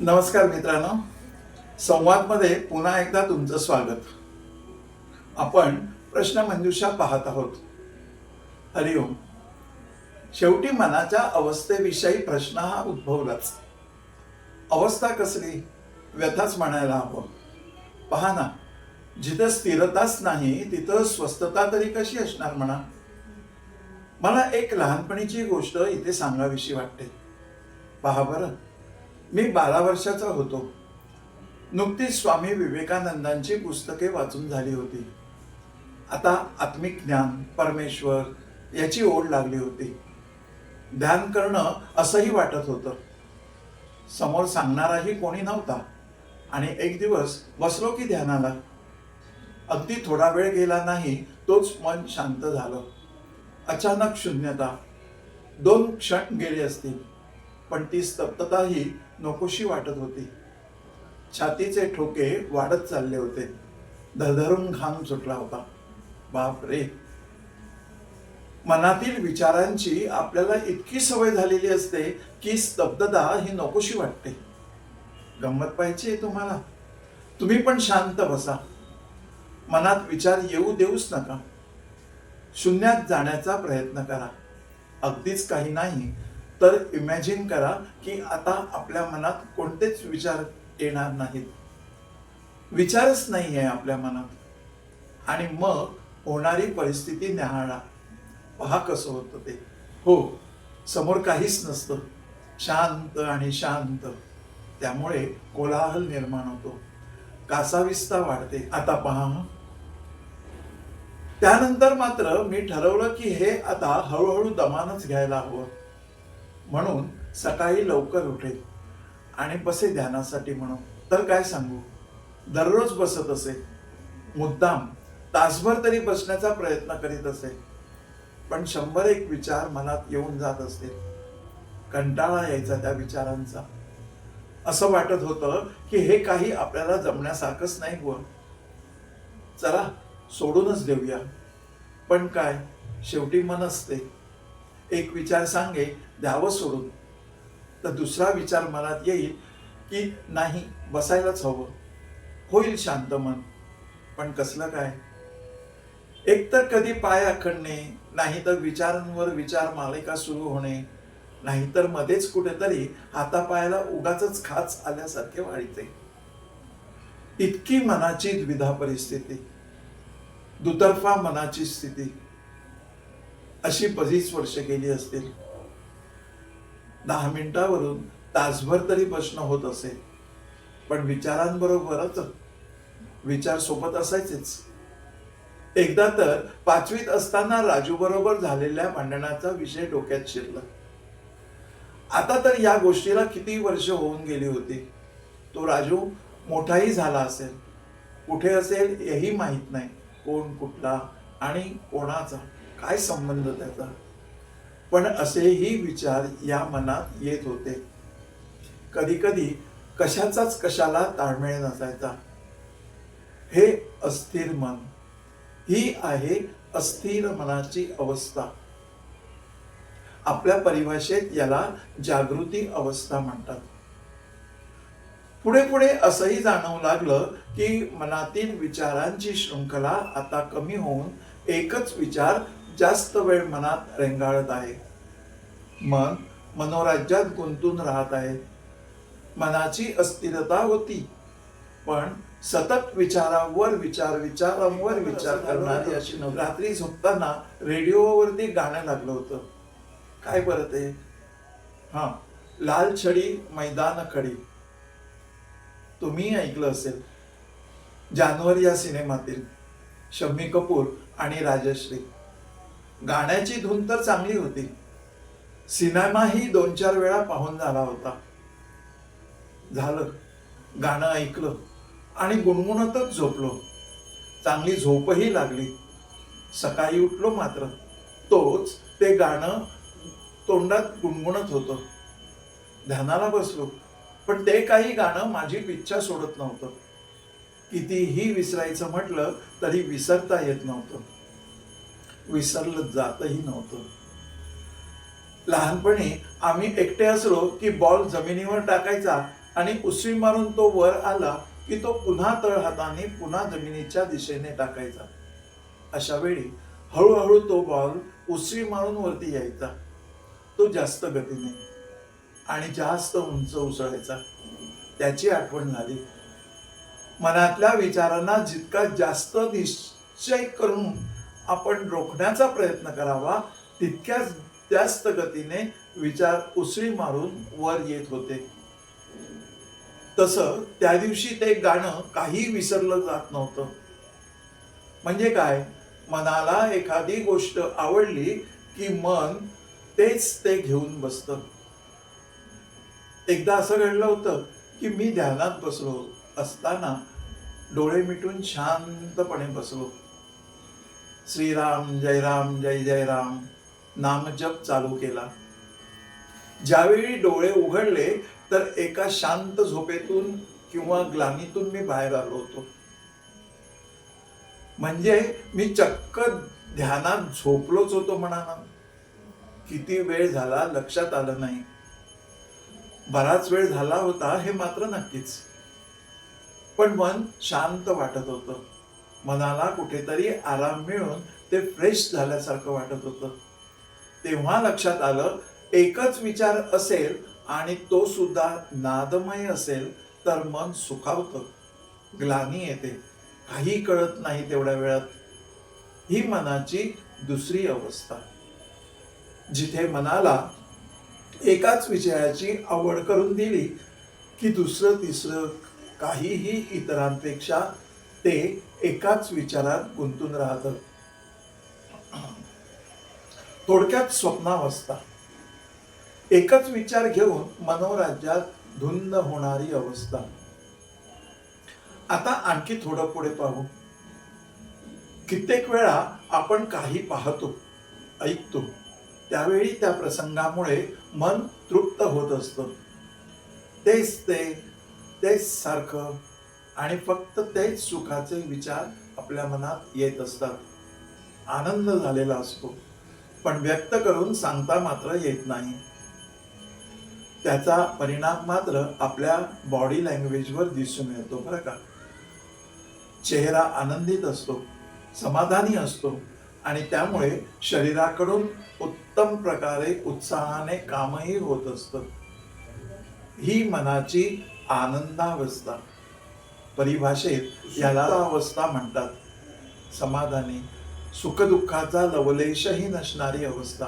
नमस्कार मित्रांनो. संवादमध्ये पुन्हा एकदा तुमचं स्वागत. आपण प्रश्नमंजुषा पाहत आहोत. हरिओम शेवटी मनाच्या अवस्थेविषयी प्रश्न हा उद्भवलाच. अवस्था कसली? व्यथाच म्हणायला हवं. पहा ना जिथं स्थिरताच नाही तिथं स्वस्थता तरी कशी असणार म्हणा? मला एक लहानपणीची गोष्ट इथे सांगावीशी वाटते. पहा बरं. मी बारा वर्षाचा होतो. नुकतीच स्वामी विवेकानंदांची पुस्तके वाचून झाली होती. आता आत्मिक ज्ञान परमेश्वर याची ओढ लागली होती. ध्यान करणं असंही वाटत होतं. समोर सांगणाराही कोणी नव्हता. आणि एक दिवस बसलो की ध्यानाला. अगदी थोडा वेळ गेला नाही तोच मन शांत झालं. अचानक शून्यता. दोन क्षण गेले असतील. पण ती स्तब्धताही नकोशी वाटत होती. छातीचे ठोके वाढत चालले होते. धरधरून घाम सुटला होता. बाप रे. मनातील विचारांची आपल्याला इतकी सवय झालेली असते की स्तब्धता ही नकोशी वाटते. गंमत पाहिजे तुम्हाला. तुम्ही पण शांत बसा. मनात विचार येऊ देऊच नका. शून्यात जाण्याचा प्रयत्न करा. अगदीच काही नाही तर इमॅजिन करा की आता आपल्या मनात कोणतेच विचार येणार नाहीत. विचारच नाही आहे आपल्या मनात. आणि मग होणारी परिस्थिती न्याहाळा. पहा कसं होतं ते. हो समोर काहीच नसतं. शांत आणि शांत. त्यामुळे कोलाहल निर्माण होतो. कासाविस्ता वाढते. आता पहा. त्यानंतर मात्र मी ठरवलं की हे आता हळूहळू दमानच घ्यायला हवं. म्हणून सकाळी लवकर उठेल आणि बसे ध्यानासाठी म्हणून. तर काय सांगू? दररोज बसत असे. मुद्दाम तासभर तरी बसण्याचा प्रयत्न करीत असे. पण शंभर एक विचार मनात येऊन जात असते. कंटाळा यायचा त्या विचारांचा. असं वाटत होतं की हे काही आपल्याला जमण्यासारखंच नाही व चला सोडूनच देऊया. पण काय? शेवटी मन असते. एक विचार सांगे द्यावं सोडून. तर दुसरा विचार मनात येईल की नाही बसायलाच हवं. होईल शांत मन. पण कसलं काय? एक तर कधी पाय आखडणे नाही तर विचारांवर विचार मालिका सुरू होणे नाहीतर मध्येच कुठेतरी हातापायाला उगाच खाच आल्यासारखे वाढते. इतकी मनाची द्विधा परिस्थिती. दुतर्फा मनाची स्थिती. अशी बरीच वर्ष गेली असतील. दहा मिनिटावरून तासभर तरी बसणं होत असे पण विचारांबरोबरच विचार सोबत असायचेच. एकदा तर पाचवीत असताना राजू बरोबर झालेल्या भांडणाचा विषय डोक्यात शिरला. आता तर या गोष्टीला किती वर्ष होऊन गेली होती? तो राजू मोठाही झाला असेल. कुठे असेल हेही माहीत नाही. कोण कुठला आणि कोणाचा? काय संबंध त्याचा? पण असेही विचार या मनात येत होते. कधी कधी कशाचाच कशाला ताळमेळ नसायचा. हे अस्थिर मन ही आहे अस्थिर मनाची अवस्था. आपल्या परिभाषेत याला जागृती अवस्था म्हणतात. पुढे पुढे असंही जाणवू लागलं की मनातील विचारांची शृंखला आता कमी होऊन एकच विचार जास्त वेळ मनात रेंगाळत आहे. मन मनोराज्यात गुंतून राहत आहे. मनाची अस्थिरता होती. पण सतत विचारांवर विचार विचारांवर विचार करणारी अशी रात्री झोपताना रेडिओवरती गाणं लागलं होतं. काय बरं ते? हा लाल छडी मैदान खडी. तुम्ही ऐकलं असेल. जानवर या सिनेमातील शम्मी कपूर आणि राजश्री. गाण्याची धून तर चांगली होती. सिनेमाही दोन चार वेळा पाहून झाला होता. झालं. गाणं ऐकलं. आणि गुणगुणतच झोपलो. चांगली झोपही लागली. सकाळी उठलो मात्र. तोच ते गाणं तोंडात गुणगुणत होतं. ध्यानाला बसलो. पण ते काही गाणं माझी पिच्छा सोडत नव्हतं. कितीही विसरायचं म्हटलं तरी विसरता येत नव्हतं. विसरलं जातही नव्हतं. लहानपणी आम्ही एकटे असलो की बॉल जमिनीवर टाकायचा आणि उसळी मारून तो वर आला की तो पुन्हा तळ हाताने पुन्हा जमिनीच्या दिशेने टाकायचा. अशा वेळी हळूहळू तो बॉल उसळी मारून वरती यायचा. तो जास्त गतीने आणि जास्त उंच उसळायचा. त्याची आठवण झाली. मनातल्या विचारांना जितका जास्त निश्चय करून आपण रोखण्याचा प्रयत्न करावा तितक्याच जास्त गतीने विचार उसळी मारून वर येत होते. तसं त्या दिवशी ते गाणं काही विसरलं जात नव्हतं. म्हणजे काय? मनाला एखादी गोष्ट आवडली की मन तेच ते घेऊन बसतं. एकदा असं घडलं होतं की मी ध्यानात बसलो असताना डोळे मिटून शांतपणे बसलो. श्रीराम जय राम जय जय राम. नामजप चालू केला. ज्यावेळी डोळे उघडले तर एका शांत झोपेतून किंवा ग्लानीतून मी बाहेर आलो होतो. म्हणजे मी चक्क ध्यानात झोपलोच होतो म्हणा किती वेळ झाला लक्षात आलं नाही. बराच वेळ झाला होता हे मात्र नक्कीच. पण मन शांत वाटत होतं. मनाला कुठेतरी आराम मिळून ते फ्रेश झाल्यासारखं वाटत होतं. तेव्हा लक्षात आलं एकच विचार असेल आणि तो सुद्धा नादमय असेल तर मन सुखावतं. ग्लानी येते. काही कळत नाही तेवढ्या वेळात. ही मनाची दुसरी अवस्था. जिथे मनाला एकाच विषयाची आवड करून दिली की दुसरं तिसरं काहीही इतरांपेक्षा ते एकाच विचारात गुंतून राहतात. थोडक्यात स्वप्नावस्था. एकच विचार घेऊन मनोराज्यात धुंद होणारी अवस्था. आता आणखी थोडं पुढे पाहू. कित्येक वेळा आपण काही पाहतो ऐकतो. त्यावेळी त्या प्रसंगामुळे मन तृप्त होत असतं. तेच ते तेच सारखं. आणि फक्त तेच सुखाचे विचार आपल्या मनात येत असतात. आनंद झालेला असतो. पण व्यक्त करून सांगता मात्र येत नाही. त्याचा परिणाम मात्र आपल्या बॉडी लँग्वेजवर दिसून येतो बरं का? चेहरा आनंदित असतो समाधानी असतो आणि त्यामुळे शरीराकडून उत्तम प्रकारे उत्साहाने कामही होत असतं. ही मनाची आनंदावस्था. परिभाषेत याला अवस्था म्हणतात. समाधानी सुखदुःखाचा लवलेशही नसणारी अवस्था.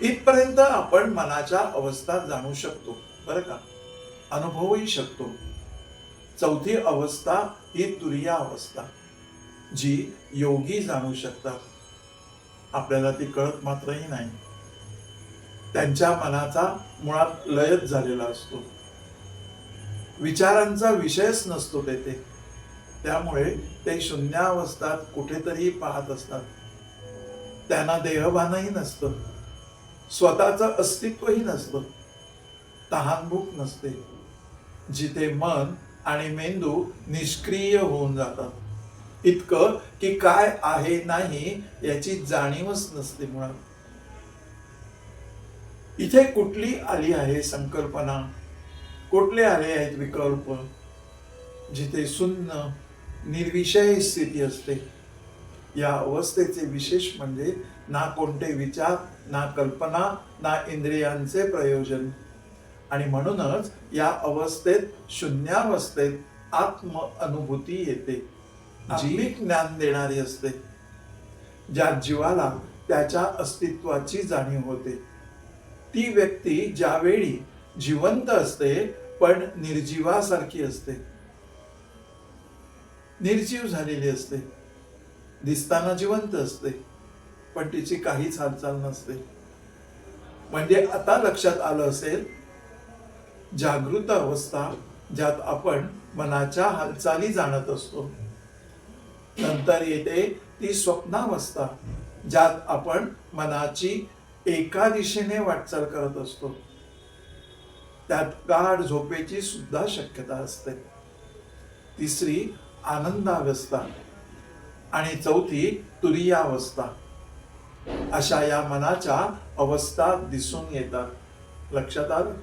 इथपर्यंत आपण मनाच्या अवस्था जाणू शकतो बरं का? अनुभवही शकतो. चौथी अवस्था ही तुरिया अवस्था जी योगी जाणू शकतात. आपल्याला ती कळत मात्रही नाही. त्यांच्या मनाचा मुळात लयच झालेला असतो. विचारांचा विषयच नसतो तेथे. त्यामुळे ते शून्यावस्थात कुठेतरी पाहत असतात. त्यांना देहभानही नसतं. स्वतःचं अस्तित्वही नसतं. तहानभूक नसते. जिथे मन आणि मेंदू निष्क्रिय होऊन जातात. इतकं की काय आहे नाही याची जाणीवच नसते मुळात. इथे कुठली आली आहे संकल्पना? कुठले आले आहेत विकल्प जिथे सुन्न निर्विषय स्थिती असते? या अवस्थेचे विशेष म्हणजे ना कोणते विचार ना कल्पना ना इंद्रियांचे प्रयोजन. आणि म्हणूनच या अवस्थेत शून्यावस्थेत आत्म अनुभूती येते. जी. ज्ञान देणारी असते. ज्या जीवाला त्याच्या अस्तित्वाची जाणीव होते. ती व्यक्ती ज्यावेळी जिवंत असते पण निर्जीवासारखी असते. निर्जीव झालेली असते. दिसताना जिवंत असते पण तिची काहीच हालचाल नसते. म्हणजे आता लक्षात आलं असेल जागृत अवस्था ज्यात आपण मनाच्या हालचाली जाणत असतो. नंतर येते ती स्वप्नावस्था ज्यात आपण मनाची एका दिशेने वाटचाल करत असतो. त्यात गाढ झोपेची सुद्धा शक्यता असते. तिसरी आनंदावस्था. आणि चौथी तुरीयावस्था. अशा या मनाच्या अवस्था दिसून येतात. लक्षात आलं?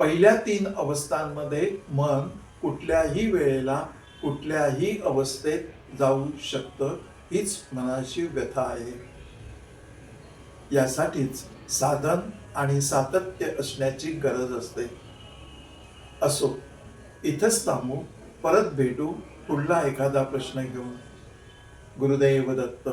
पहिल्या तीन अवस्थांमध्ये मन कुठल्याही वेळेला कुठल्याही अवस्थेत जाऊ शकतं हीच मनाची व्यथा आहे. यासाठीच साधन आणि सातत्य असण्याची गरज असते. असो इथंच थांबू परत भेटू पुढला एखादा प्रश्न घेऊन. गुरुदेव दत्त.